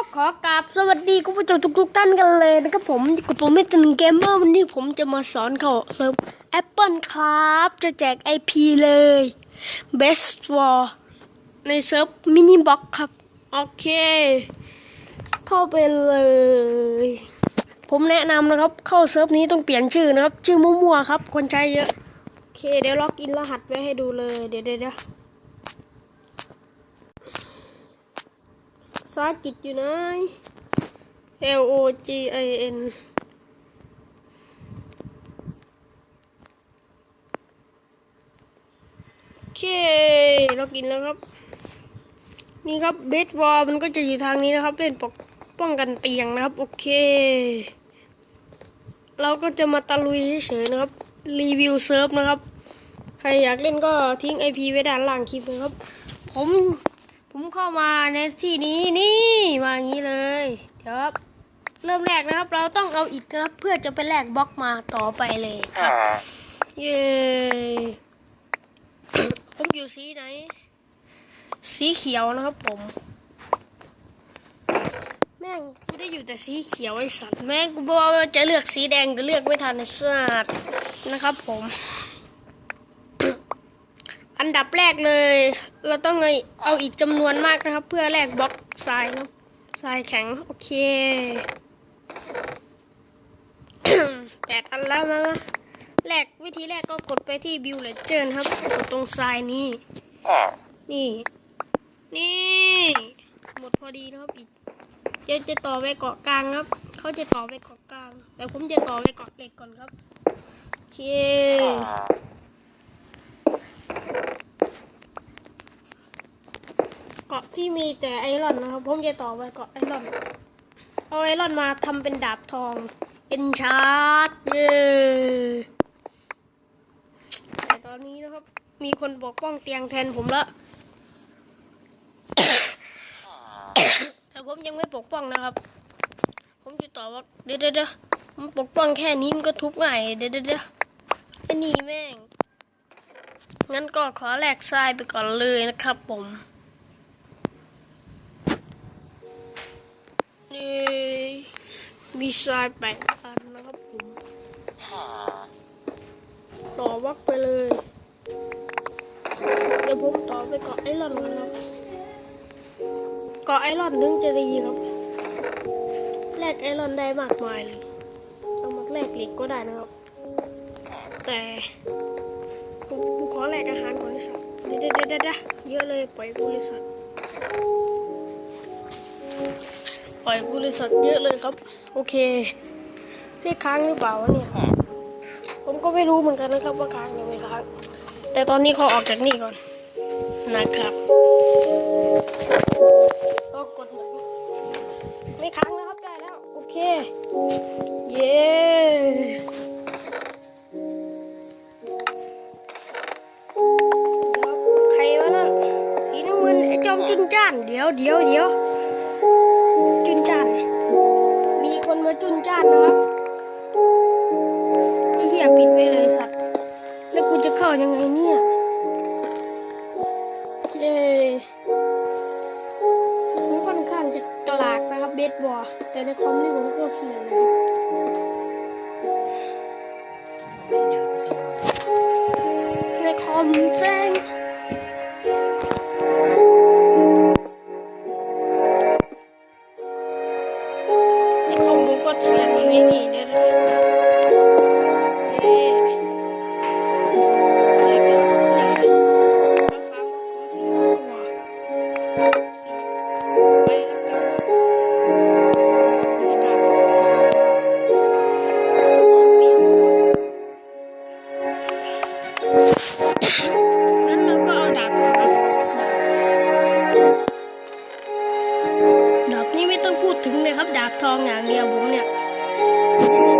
ขอกราบสวัสดีคุณผู้ชมทุกๆท่านกันเลยนะครับผมกับผมมิสเตอร์เกมเมอร์วันนี้ผมจะมาสอนเขาเซิร์ฟแอปเปิลครับ จะแจก IP เลย Best for ในเซิร์ฟมินิบ็อกครับ โอเค เข้าไปเลย ผมแนะนำนะครับ เข้าเซิร์ฟนี้ต้องเปลี่ยนชื่อนะครับ ชื่อมั่วๆครับ คนใช้เยอะ โอเค เดี๋ยวล็อกอินรหัสไว้ให้ดูเลย เดี๋ยวเดี๋ยว เดี๋ยวภาษาอังกฤษอยู่ไหน L O G I N โอเค เรากินแล้วครับ นี่ครับเบสบอลมันก็จะอยู่ทางนี้นะครับเล่นปกป้องกันเตียงนะครับ โอเค เราก็จะมาตะลุยเฉยๆนะครับ รีวิวเซิร์ฟนะครับ ใครอยากเล่นก็ทิ้ง IP ไว้ด้านล่างคลิปนะครับ ผม ผมเข้ามาในที่นี้นี่มาอย่างนี้เลยเดี๋ยวครับเริ่มแรกนะครับ เราต้องเอาอิฐนะครับ เพื่อจะไปแลกบล็อกมาต่อไปเลยครับเย้ผมอยู่สีไหน สีเขียวนะครับผม แม่งกูได้อยู่แต่สีเขียวไอ้สัตว์แม่งกูบอกว่าจะเลือกสีแดงแต่เลือกไม่ทันไอ้สัตว์นะครับผม อันดับแรกเลย เราต้องเอาเอาอีกจำนวนมากนะครับ เพื่อแลกบล็อกทรายนะทรายแข็ง โอเคแปดอันแล้วนะแรกวิธีแรกก็กดไปที่บิวเลเจอร์ครับกดตรงทรายนี้นี่ นี่ หมดพอดีนะครับอีกจะจะต่อไปเกาะกลางครับ เขาจะต่อไปเกาะกลาง แต่ผมจะต่อไปเกาะเหล็กก่อนครับโอเค เกาะ ที่มีแต่ไอรอนนะครับผมจะต่อไปเกาะไอรอน เอาไอรอนมาทำเป็นดาบทองเอ็นชาร์ดเย้แต่ตอนนี้นะครับ มีคนปกป้องเตียงแทนผมละแต่ผมยังไม่ปกป้องนะครับ ผมจะต่อว่าเดี๋ยวเดี๋ยวเดี๋ยวผมปกป้องแค่นี้มันก็ทุบง่ายเดี๋ยวเดี๋ยวเดี๋ยวไอ้นี่แม่งงั้นก็ขอแลกทรายไปก่อนเลยนะครับผม นี่มีทรายแปดอันนะครับผมต่อวักไปเลยเดี๋ยวผมต่อไปเกาะไอรอนกันครับเกาะไอรอนถึงจะดีครับแลกไอรอนได้มากมายเลยเอามาแลกเหล็กก็ได้นะครับ แต่ผมขอแลกอาหารบริษัทเดี๋ยวเดี๋ยวเดี๋ยวเดี๋ยวเยอะเลยปล่อยบริษัท ปล่อยบริษัทเยอะเลยครับ โอเคพี่ค้างหรือเปล่าวะเนี่ยผมก็ไม่รู้เหมือนกันนะครับว่าค้างยังไม่ค้าง แต่ตอนนี้ขอออกจากนี่ก่อนนะครับก็กดเหมือนไม่ค้างนะครับได้แล้ว โอเค เย้เดี๋ยวใครวะนั่นสีน้ำเงินไอ้จอมจุนจ้านเดี๋ยวเดี๋ยว มีคนมาจุนจ้านนะครับไอ้เหี้ยปิดไปเลยสัตว์ แล้วกูจะเข้ายังไงเนี่ยโอเคผมค่อนข้างจะกลากนะครับเบสบอลแต่ในคอมนี่ผมก็เสียเลยครับในคอมแจ้ง ดาบ